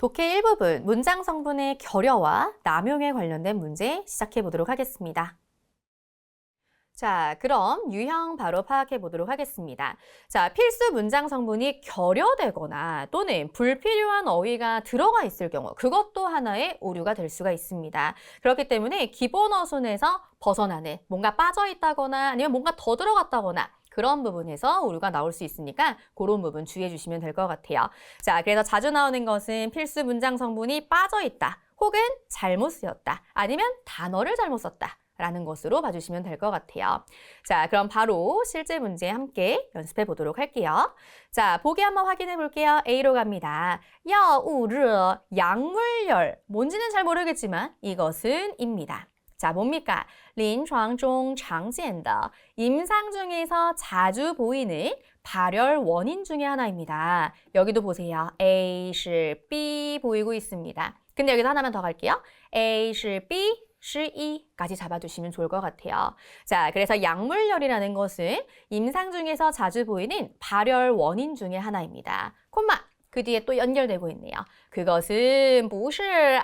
독해 일부분 문장 성분의 결여와 남용에 관련된 문제 시작해 보도록 하겠습니다. 자, 그럼 유형 바로 파악해 보도록 하겠습니다. 자, 필수 문장 성분이 결여되거나 또는 불필요한 어휘가 들어가 있을 경우 그것도 하나의 오류가 될 수가 있습니다. 그렇기 때문에 기본 어순에서 벗어나는 뭔가 빠져 있다거나 아니면 뭔가 더 들어갔다거나 그런 부분에서 오류가 나올 수 있으니까 그런 부분 주의해 주시면 될 것 같아요. 자, 그래서 자주 나오는 것은 필수 문장 성분이 빠져 있다. 혹은 잘못 쓰였다. 아니면 단어를 잘못 썼다. 라는 것으로 봐주시면 될 것 같아요. 자, 그럼 바로 실제 문제 함께 연습해 보도록 할게요. 자, 보기 한번 확인해 볼게요. A로 갑니다. 야우르, 약물열. 뭔지는 잘 모르겠지만 이것은 입니다. 자, 뭡니까? 临床中常见的 임상 중에서 자주 보이는 발열 원인 중에 하나입니다. 여기도 보세요. A 是 B 보이고 있습니다. 근데 여기서 하나만 더 갈게요. A 是 B, 是 E까지 잡아두시면 좋을 것 같아요. 자, 그래서 약물열이라는 것은 임상 중에서 자주 보이는 발열 원인 중에 하나입니다. 콤마. 그 뒤에 또 연결되고 있네요. 그것은 무엇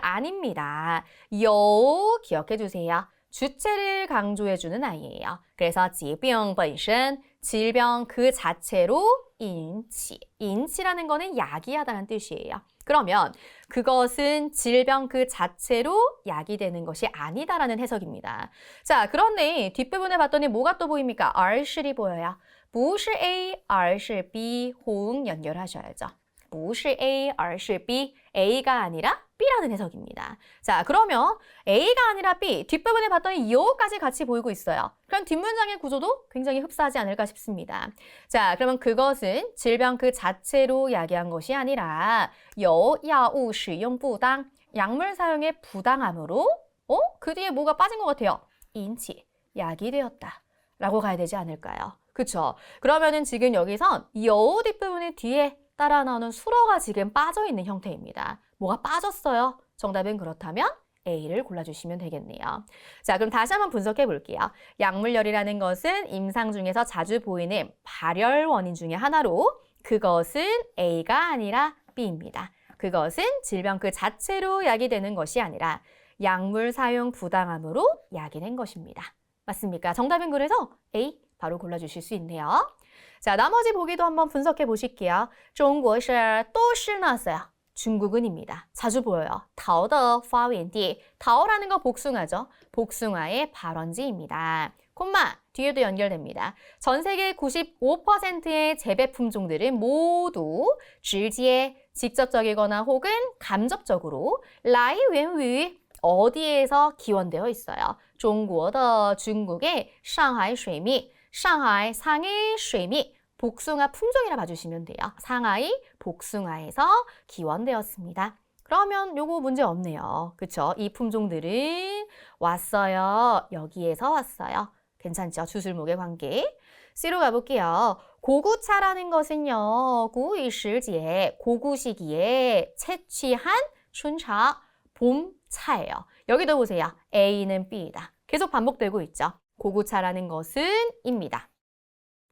아닙니다. 요 기억해 주세요. 주체를 강조해 주는 아이예요. 그래서 질병 본신 질병 그 자체로 인치. 인치라는 거는 야기하다는 뜻이에요. 그러면 그것은 질병 그 자체로 약이 되는 것이 아니다라는 해석입니다. 자, 그런데 뒷부분에 봤더니 뭐가 또 보입니까? R 실이 보여요. 무엇이 A, R 실 B 홍 연결하셔야죠. 不是 A, R 是 B, A가 아니라 B라는 해석입니다. 자, 그러면 A가 아니라 B, 뒷부분에 봤더니 요까지 같이 보이고 있어요. 그럼 뒷문장의 구조도 굉장히 흡사하지 않을까 싶습니다. 자, 그러면 그것은 질병 그 자체로 야기한 것이 아니라 요, 야우, 使用不当, 약물 사용의 부당함으로 어? 그 뒤에 뭐가 빠진 것 같아요. 인치, 약이 되었다. 라고 가야 되지 않을까요? 그쵸? 그러면은 지금 여기선 요 뒷부분의 뒤에 따라 나오는 수로가 지금 빠져 있는 형태입니다. 뭐가 빠졌어요? 정답은 그렇다면 A를 골라주시면 되겠네요. 자, 그럼 다시 한번 분석해 볼게요. 약물열이라는 것은 임상 중에서 자주 보이는 발열 원인 중에 하나로 그것은 A가 아니라 B입니다. 그것은 질병 그 자체로 약이 되는 것이 아니라 약물 사용 부당함으로 약이 된 것입니다. 맞습니까? 정답은 그래서 A 바로 골라주실 수 있네요. 자, 나머지 보기도 한번 분석해 보실게요. 중국은 또시 나어요 중국은입니다. 자주 보여요. 다오더 파위엔디. 다오라는 거 복숭아죠. 복숭아의 발원지입니다. 콤마 뒤에도 연결됩니다. 전 세계 95%의 재배 품종들은 모두 질지에 직접적이거나 혹은 감접적으로 라이 웬위 어디에서 기원되어 있어요. 중국의 중국의 상하이 쉐미 상하이 상해 水蜜 복숭아 품종이라 봐주시면 돼요. 상하이 복숭아에서 기원되었습니다. 그러면 요거 문제 없네요. 그쵸? 이 품종들은 왔어요. 여기에서 왔어요. 괜찮죠? 주술목의 관계. C로 가볼게요. 고구차라는 것은요. 구이 시기에 고구 시기에 채취한 춘차 봄차예요. 여기도 보세요. A는 B이다. 계속 반복되고 있죠. 고구차라는 것은 입니다.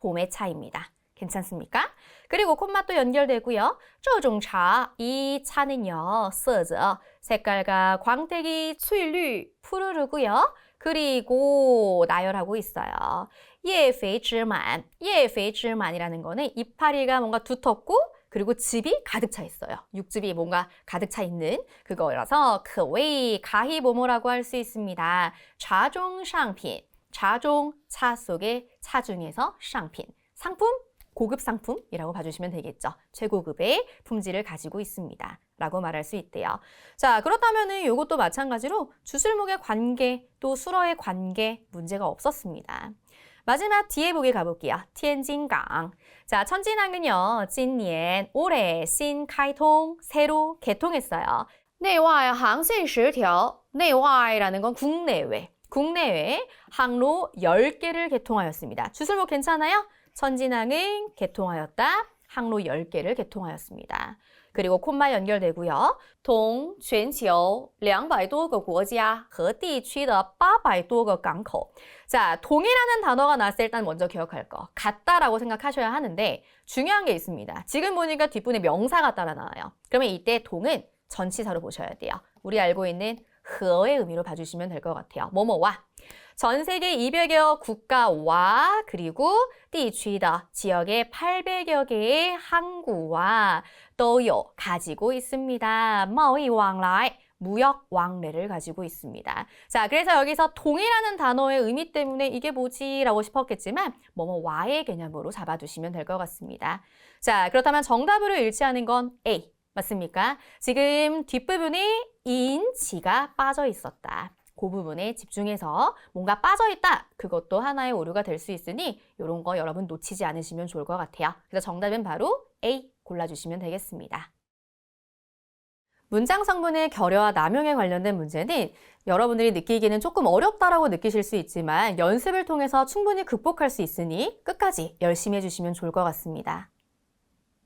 봄의 차입니다. 괜찮습니까? 그리고 콤마또 연결되고요. 저종차 이 차는요. 써져 색깔과 광택이 수일류 푸르르고요. 그리고 나열하고 있어요. 예페이즈만 예페이즈만이라는 거는 이파리가 뭔가 두텁고 그리고 즙이 가득 차 있어요. 육즙이 뭔가 가득 차 있는 그거라서 그웨이 가히 모모라고 할 수 있습니다. 좌종 상핀 자종, 차 속의 차 중에서 상품, 상품, 고급 상품이라고 봐주시면 되겠죠. 최고급의 품질을 가지고 있습니다. 라고 말할 수 있대요. 자, 그렇다면은 이것도 마찬가지로 주술목의 관계, 또 수러의 관계 문제가 없었습니다. 마지막 뒤에 보기 가볼게요. 티엔진강. 자, 천진강은요, 진년 올해 신카이통 새로 개통했어요. 내외 항생 10条, 내외라는 건 국내외, 국내외 항로 10개를 개통하였습니다. 주술목 괜찮아요? 천진항은 개통하였다. 항로 10개를 개통하였습니다. 그리고 콤마 연결되고요. 同全球200多个国家和地区的800多个港口. 자, 동이라는 단어가 나왔을 때 일단 먼저 기억할 거. 같다라고 생각하셔야 하는데 중요한 게 있습니다. 지금 보니까 뒷분에 명사가 따라 나와요. 그러면 이때 동은 전치사로 보셔야 돼요. 우리 알고 있는 허의 의미로 봐주시면 될 것 같아요. 뭐뭐와 전 세계 200여 국가와 그리고 地区的 지역의 800여 개의 항구와 또요 가지고 있습니다. 贸易往来 무역 왕래를 가지고 있습니다. 자, 그래서 여기서 동이라는 단어의 의미 때문에 이게 뭐지라고 싶었겠지만 뭐뭐와의 개념으로 잡아두시면 될 것 같습니다. 자, 그렇다면 정답으로 일치하는 건 A 맞습니까? 지금 뒷부분에 인, 지가 빠져 있었다. 그 부분에 집중해서 뭔가 빠져 있다. 그것도 하나의 오류가 될 수 있으니 이런 거 여러분 놓치지 않으시면 좋을 것 같아요. 그래서 정답은 바로 A 골라주시면 되겠습니다. 문장 성분의 결여와 남용에 관련된 문제는 여러분들이 느끼기에는 조금 어렵다라고 느끼실 수 있지만 연습을 통해서 충분히 극복할 수 있으니 끝까지 열심히 해주시면 좋을 것 같습니다.